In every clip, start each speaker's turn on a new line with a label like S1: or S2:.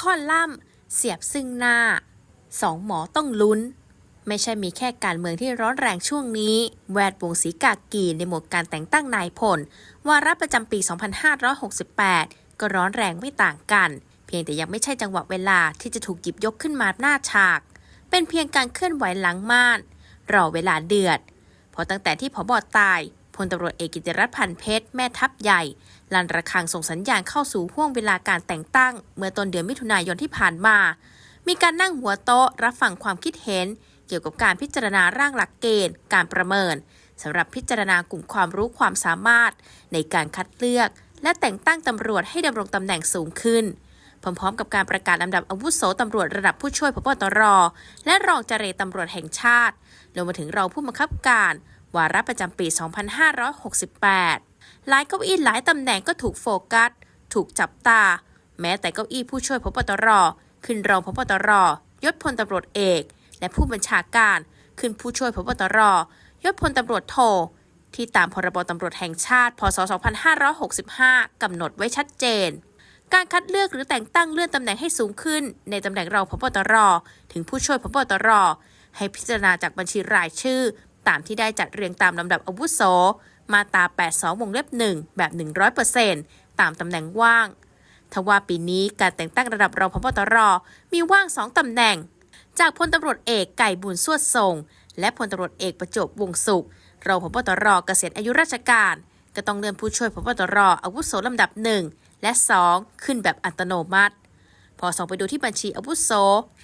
S1: ข้อล่ำเสียบซึ่งหน้าสองหมอต้องลุ้น ไม่ใช่มีแค่การเมืองที่ร้อนแรงช่วงนี้ แวดวงศรีกากีในหมวดการแต่งตั้งนายพลวาระประจำปี 2568 ก็ร้อนแรงไม่ต่างกัน เพียงแต่ยังไม่ใช่จังหวะเวลาที่จะถูกหยิบยกขึ้นมาหน้าฉาก เป็นเพียงการเคลื่อนไหวหลังม่าน รอเวลาเดือด เพราะตั้งแต่ที่ผบตายพลตำรวจเอกกิติรัตน์พันเพชรแม่ทัพใหญ่ ลันระฆังส่งสัญญาณเข้าสู่ห่วงเวลาการแต่งตั้ง เมื่อต้นเดือนมิถุนายนที่ผ่านมา มีการนั่งหัวโต๊ะรับฟังความคิดเห็น เกี่ยวกับการพิจารณาร่างหลักเกณฑ์ การประเมินสำหรับพิจารณากลุ่มความรู้ความสามารถ ในการคัดเลือก และแต่งตั้งตำรวจให้ดำรงตำแหน่งสูงขึ้นพร้อมๆ กับการประกาศลำดับอาวุโสตำรวจระดับผู้ช่วยพบตร และรองเจรตำรวจแห่งชาติรวมมาถึงรองผู้บังคับการ วาระประจำปี 2568 หลายเก้าอี้หลายตำแหน่งก็ถูกโฟกัส ถูกจับตา แม้แต่เก้าอี้ผู้ช่วยพบตร ขึ้นรองพบตร ยศพลตำรวจเอก และผู้บัญชาการ ขึ้นผู้ช่วยพบตร ยศพลตำรวจโท ที่ตามพรบตำรวจแห่งชาติ พศ 2565 กำหนดไว้ชัดเจนการคัดเลือกหรือแต่งตั้งเลื่อนตำแหน่งให้สูงขึ้น ในตำแหน่งรองพบตร ถึงผู้ช่วยพบตร ให้พิจารณาจากบัญชีรายชื่อ ตามที่ได้จัดเรียงตามลำดับอาวุโส มาตรา 82 วงเล็บ 1 แบบ 100%ตามตำแหน่งว่าง ทว่าปีนี้การแต่งตั้งระดับรองพบตรมีว่างสองตำแหน่ง จากพลตำรวจเอกไก่บุญสวดทรง และพลตำรวจเอกประจบวงสุขรองพบตรเกษียณอายุราชการ ก็ต้องเลื่อนผู้ช่วยพบตรอาวุโสลำดับหนึ่งและ 2 ขึ้นแบบอัตโนมัติ พอส่องไปดูที่บัญชีอาวุโส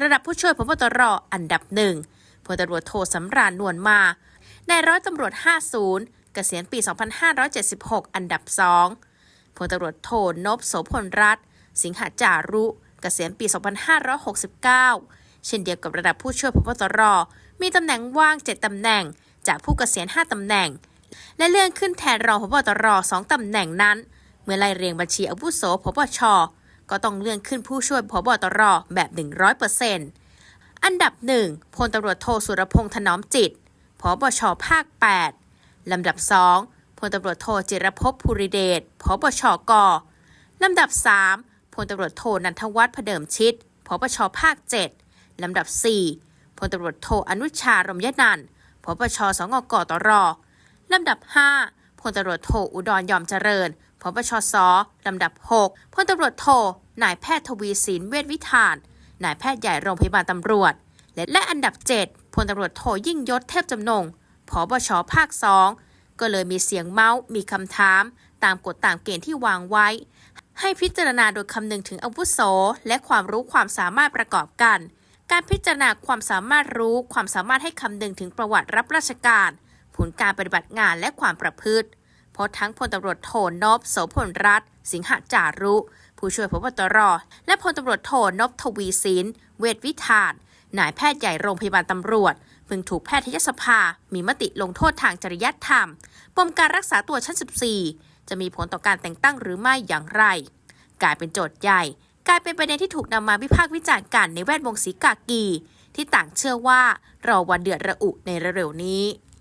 S1: ระดับผู้ช่วยพบตรอันดับหนึ่งพลตำรวจโทสำราญนวลมา ในร้อยตำรวจ 50 เกษียณปี 2576 อันดับ 2พลตำรวจโทนพโสพลรัตน์สิงหาจารุเกษียณปี 2569 เช่นเดียวกับระดับผู้ช่วยพบตร มีตำแหน่งว่าง 7 ตำแหน่ง จากผู้เกษียณ 5 ตำแหน่ง และเลื่อนขึ้นแทนรองพบตร 2 ตำแหน่งนั้น เมื่อไล่เรียงบัญชีอาวุโสพบช ก็ต้องเลื่อนขึ้นผู้ช่วยพบตรแบบ 100%อันดับ 1พลตำรวจโทสุรพงษ์ถนอมจิตพบชภาค 8 ลำดับ 2พลตำรวจโทจิรภพภูริเดชพบชกลำดับ 3พลตำรวจโทนันทวัฒน์พเดิมชิตพบชภาค 7 ลำดับ 4พลตำรวจโทอนุชารมยนันพบชสงกตรลำดับ 5พลตำรวจโทอุดรยอมเจริญพบชสลำดับ 6พลตำรวจโทนายแพทย์ทวีสินเวชวิธานนายแพทย์ใหญ่โรงพยาบาลตำรวจ และและอันดับ 7พลตำรวจโทยิ่งยศเทพจำนง พบชภาค2ก็เลยมีเสียงเมาส์มีคำถาม ตามกฎตามเกณฑ์ที่วางไว้ ให้พิจารณาโดยคำนึงถึงอาวุโส และความรู้ความสามารถประกอบกัน การพิจารณาความสามารถรู้ความสามารถให้คำนึงถึงประวัติรับราชการ ผลการปฏิบัติงานและความประพฤติเพราะทั้งพลตำรวจโทนพโสพลรัตน์สิงหจารุ ผู้ช่วยพบตร และพลตำรวจโทนพทวีสินเวชวิธาน นายแพทย์ใหญ่โรงพยาบาลตำรวจเพิ่งถูกแพทยสภา มีมติลงโทษทางจริยธรรม ปมการรักษาตัวชั้น 14 จะมีผลต่อการแต่งตั้งหรือไม่อย่างไร กลายเป็นโจทย์ใหญ่ กลายเป็นประเด็นที่ถูกนำมาวิพากษ์วิจารณ์กันในแวดวงสีกากี ที่ต่างเชื่อว่ารอวันเดือดระอุในเร็วๆนี้